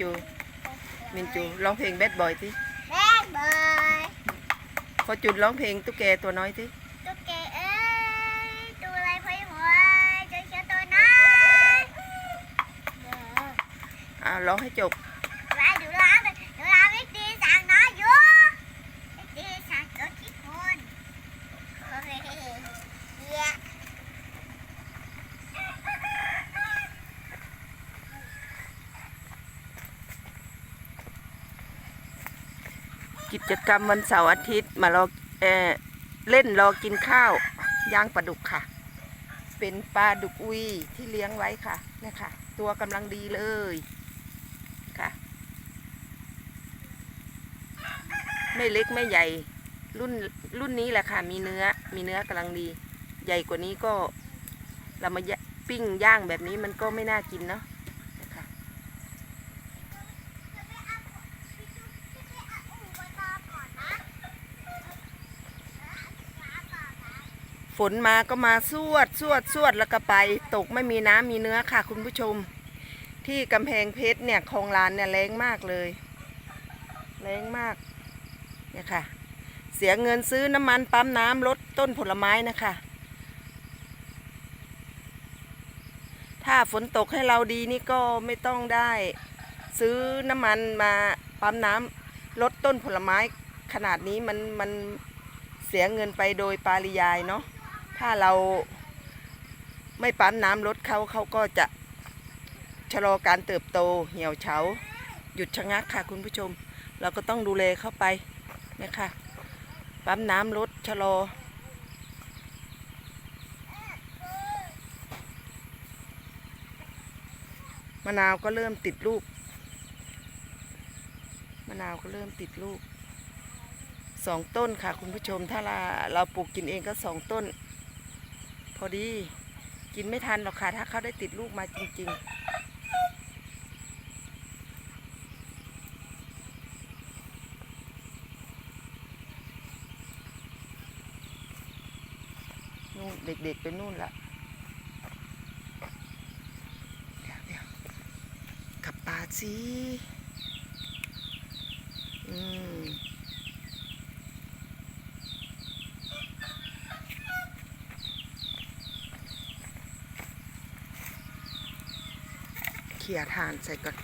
จูมินจูร้องเพลงแบดบอยสิแบดบอยพอจุดร้องเพลงตุ๊กแกตัวน้อยสิตุ๊กแกเอ้ยตัวอะไรพอยหัวเจ้าเจ้าตัวน้อยเด้ออ่าร้องให้จบ ไว้ดูร้านไปดูร้านวิกดีสั่งน้อยอยู่วิกดีสั่งตัวที่คุณโอเคเย้ กิจกรรมวันเสาร์อาทิตย์มารอเออเล่นรอกินข้าวย่างปลาดุกค่ะ เป็นปลาดุกอุยที่เลี้ยงไว้ค่ะเนี่ยค่ะ ตัวกำลังดีเลยค่ะ ไม่เล็กไม่ใหญ่รุ่นรุ่นนี้แหละค่ะ มีเนื้อมีเนื้อกำลังดี ใหญ่กว่านี้ก็เรามาปิ้งย่างแบบนี้มันก็ไม่น่ากินเนาะ ฝนมาก็มาสวดสวดสวดแล้วก็ไป ตกไม่มีน้ำมีเนื้อค่ะ คุณผู้ชม ที่กำแพงเพชรเนี่ยคลองลานเนี่ยแรงมากเลยแรงมากเนี่ยค่ะ เสียเงินซื้อน้ำมันปั๊มน้ำลดต้นผลไม้นะคะ ถ้าฝนตกให้เราดีนี่ก็ไม่ต้องได้ ซื้อน้ำมันมาปั๊มน้ำลดต้นผลไม้ขนาดนี้มันมันเสียเงินไปโดยปาริยายเนาะ ถ้าเราไม่ปั๊มน้ำลดเขาเขาก็จะชะลอการเติบโตเหี่ยวเฉา หยุดชะงักค่ะคุณผู้ชม เราก็ต้องดูแลเข้าไปนะคะปั๊มน้ำลดชะลอมะนาวก็เริ่มติดลูก มะนาวก็เริ่มติดลูกสองต้นค่ะคุณผู้ชมถ้าเราเราปลูกกินเองก็สองต้น พอดีกินไม่ทันหรอกค่ะถ้าเขาได้ติดลูกมาจริง ๆนู่นเด็กๆไปนู่นละเดี๋ยวเดี๋ยวกลับป่าสิ อืม เขี่ยทานใส่ก่อน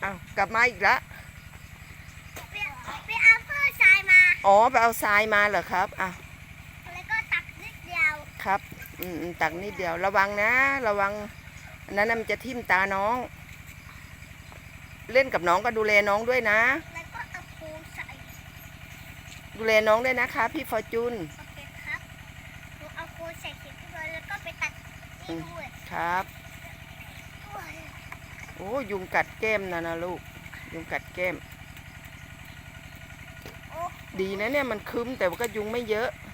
เอากลับมาอีกแล้วไปไปเอาเพื่อทรายมา อ๋อ ไปเอาทรายมาเหรอครับอะแล้วก็ตักนิดเดียว ครับ อืมอืมตักนิดเดียว ระวังนะ ระวังอันนั้นน่ะมันจะทิ่มตาน้อง เล่นกับน้องก็ดูแลน้องด้วยนะ แล้วก็เอาปูใส่ดูแลน้องด้วยนะคะ พี่ฟอร์จูน โอเคครับหนูเอาปูใส่ถุงเลยแล้วก็ไปตัดนี่ด้วยครับ ด้วยโอ้ยุงกัดแก้มนะนะลูก ยุงกัดแก้ม โอ้ดีนะเนี่ยมันคึ้มแต่ว่าก็ยุงไม่เยอะโ